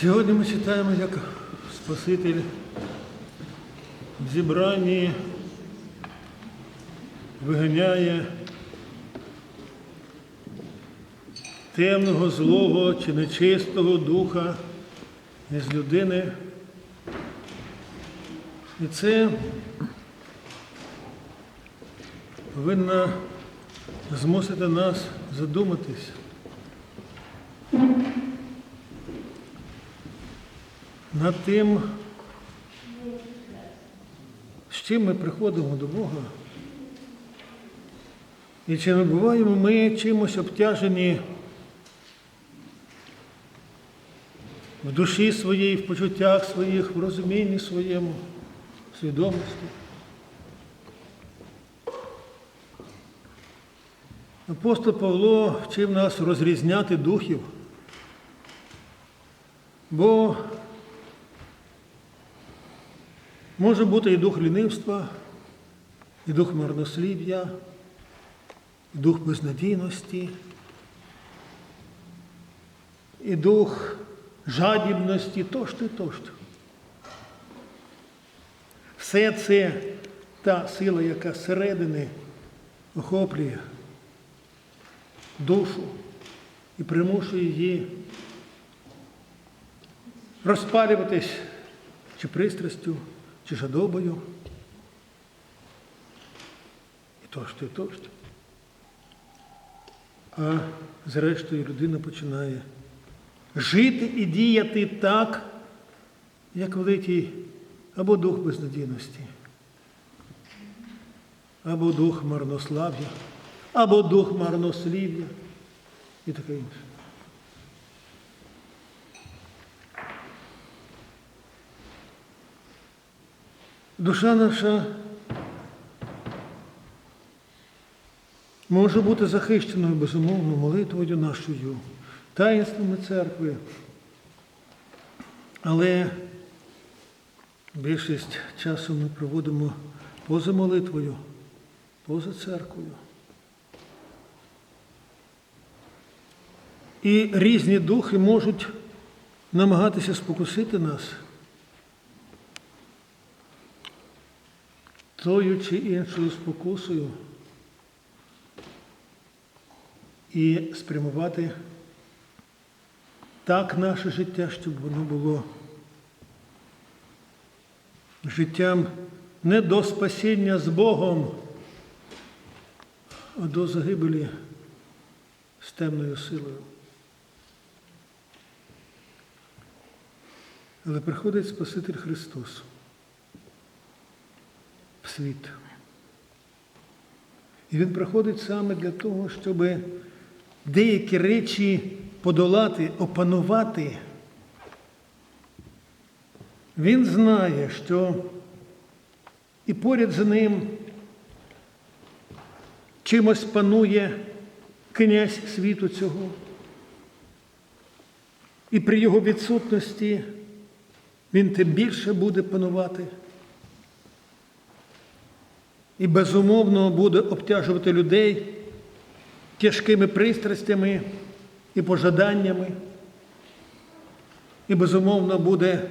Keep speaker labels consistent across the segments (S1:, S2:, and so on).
S1: Сьогодні ми читаємо, як Спаситель в зібранні виганяє темного, злого чи нечистого духа із людини. І це повинно змусити нас задуматись. Над тим, з чим ми приходимо до Бога. І чи не буваємо ми чимось обтяжені в душі своїй, в почуттях своїх, в розумінні своєму, в свідомості. Апостол Павло вчив нас розрізняти духів, бо Може бути і дух лінивства, і дух марнослів'я, і дух безнадійності, і дух жадібності тощо, тощо. Все це та сила, яка зсередини охоплює душу і примушує її розпалюватись чи пристрастю чи жадобою. І тощо, і тощо. А зрештою людина починає жити і діяти так, як велить їй або дух безнадійності, або дух марнослав'я, або дух марнослів'я і таке інше. Душа наша може бути захищеною безумовно молитвою нашою, таїнствами церкви, але більшість часу ми проводимо поза молитвою, поза церквою. І різні духи можуть намагатися спокусити нас. Тою чи іншою спокусою і спрямувати так наше життя, щоб воно було життям не до спасіння з Богом, а до загибелі з темною силою. Але приходить Спаситель Христос світ. І він приходить саме для того, щоб деякі речі подолати, опанувати. Він знає, що і поряд з ним чимось панує князь світу цього. І при його відсутності він тим більше буде панувати і безумовно буде обтяжувати людей тяжкими пристрастями і пожаданнями, і безумовно буде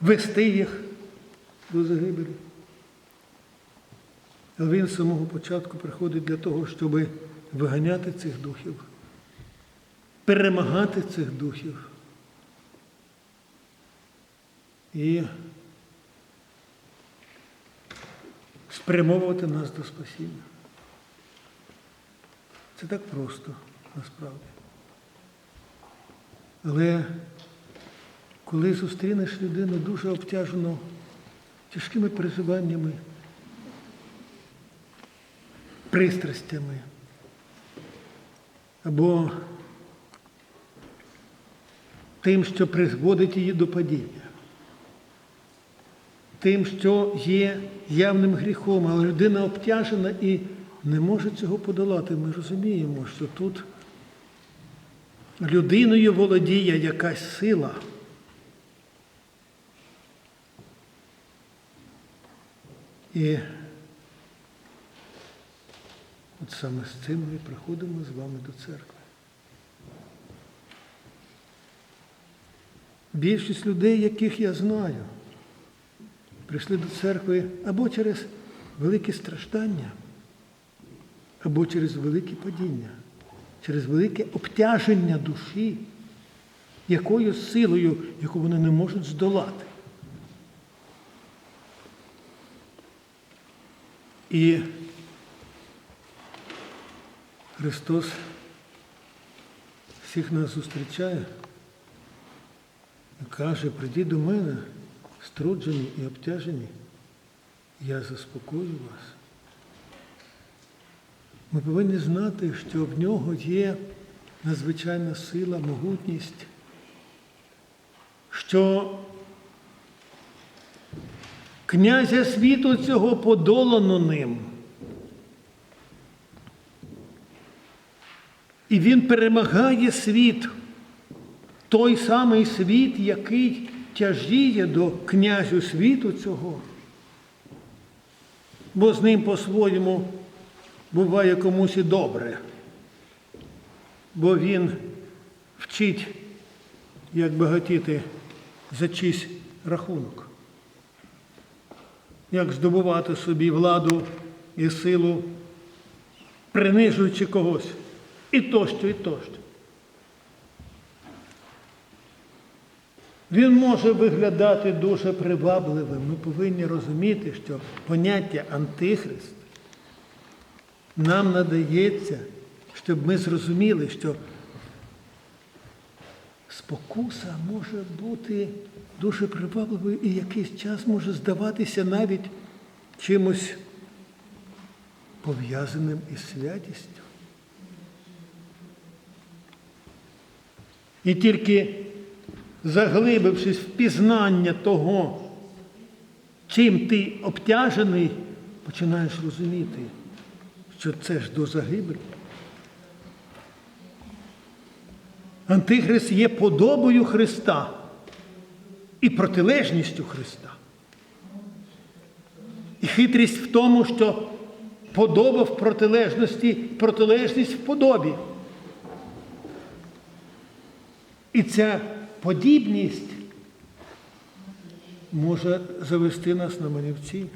S1: вести їх до загибелі. Але він з самого початку приходить для того, щоб виганяти цих духів, перемагати цих духів. І спрямовувати нас до спасіння. Це так просто насправді. Але коли зустрінеш людину дуже обтяжену тяжкими переживаннями, пристрастями або тим, що призводить її до падіння, тим, що є явним гріхом, але людина обтяжена і не може цього подолати. Ми розуміємо, що тут людиною володіє якась сила. І от саме з цим ми приходимо з вами до церкви. більшість людей, яких я знаю, прийшли до церкви або через великі страждання, або через великі падіння, через велике обтяження душі, якою силою, яку вони не можуть здолати. І Христос всіх нас зустрічає і каже, прийдіть до мене, струджені і обтяжені, я заспокою вас. Ми повинні знати, що в нього є надзвичайна сила, могутність, що князя світу цього подолано ним. І він перемагає світ, той самий світ, який тяжіє до князю світу цього. Бо з ним по-своєму буває комусь і добре. Бо він вчить, як багатіти за чийсь рахунок, як здобувати собі владу і силу, принижуючи когось. І тощо, і тощо. Він може виглядати дуже привабливим. Ми повинні розуміти, що поняття Антихрист нам надається, щоб ми зрозуміли, що спокуса може бути дуже привабливою і якийсь час може здаватися навіть чимось пов'язаним із святістю. І тільки заглибившись в пізнання того, чим ти обтяжений, починаєш розуміти, що це ж до загибелі. Антихрист є подобою Христа і протилежністю Христа. І хитрість в тому, що подоба в протилежності, протилежність в подобі. І ця подібність може завести нас на манівці.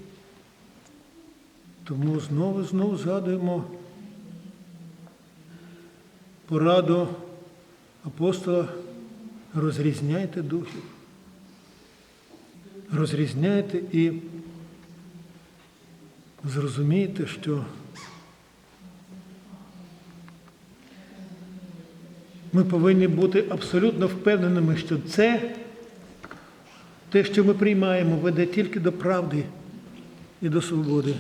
S1: Тому знову знову згадуємо пораду апостола розрізняйте духів. Розрізняйте і зрозумійте, що Ми повинні бути абсолютно впевненими, що це те, що ми приймаємо, веде тільки до правди і до свободи,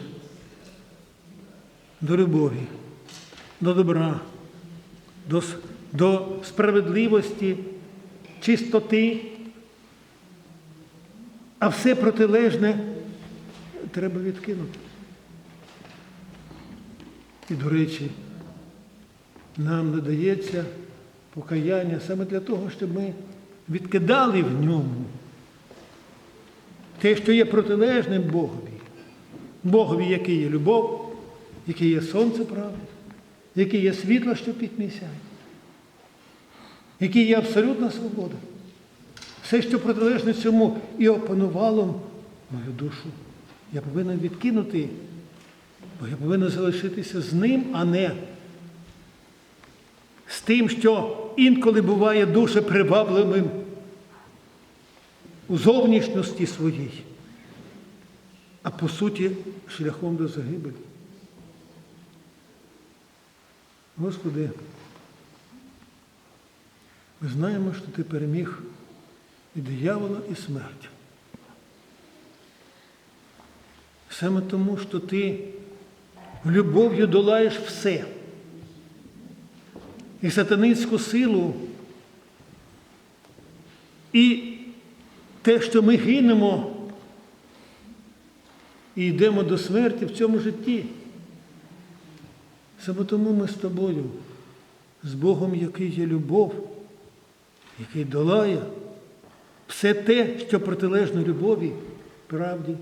S1: до любові, до добра, до, до справедливості, чистоти. А все протилежне треба відкинути. І, до речі, нам надається покаяння саме для того, щоб ми відкидали в ньому те, що є протилежним Богові. Богові, який є любов, який є сонце правди, який є світло, що підмісяє, який є абсолютна свобода. Все, що протилежне цьому і опанувало мою душу, я повинен відкинути, бо я повинен залишитися з ним, а не з тим, що інколи буває дуже привабливим у зовнішності своїй, а по суті шляхом до загибелі. Господи, ми знаємо, що Ти переміг і диявола, і смерть. Саме тому, що ти любов'ю долаєш все і сатанинську силу, і те, що ми гинемо і йдемо до смерті в цьому житті. Саме тому ми з тобою, з Богом, який є любов, який долає все те, що протилежно любові, правді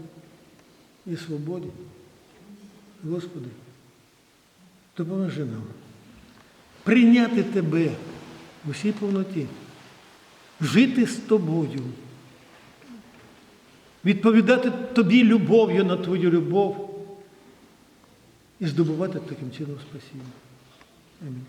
S1: і свободі. Господи, допоможи нам прийняти Тебе в усій повноті, жити з тобою, відповідати тобі любов'ю на твою любов і здобувати таким чином спасіння. Амінь.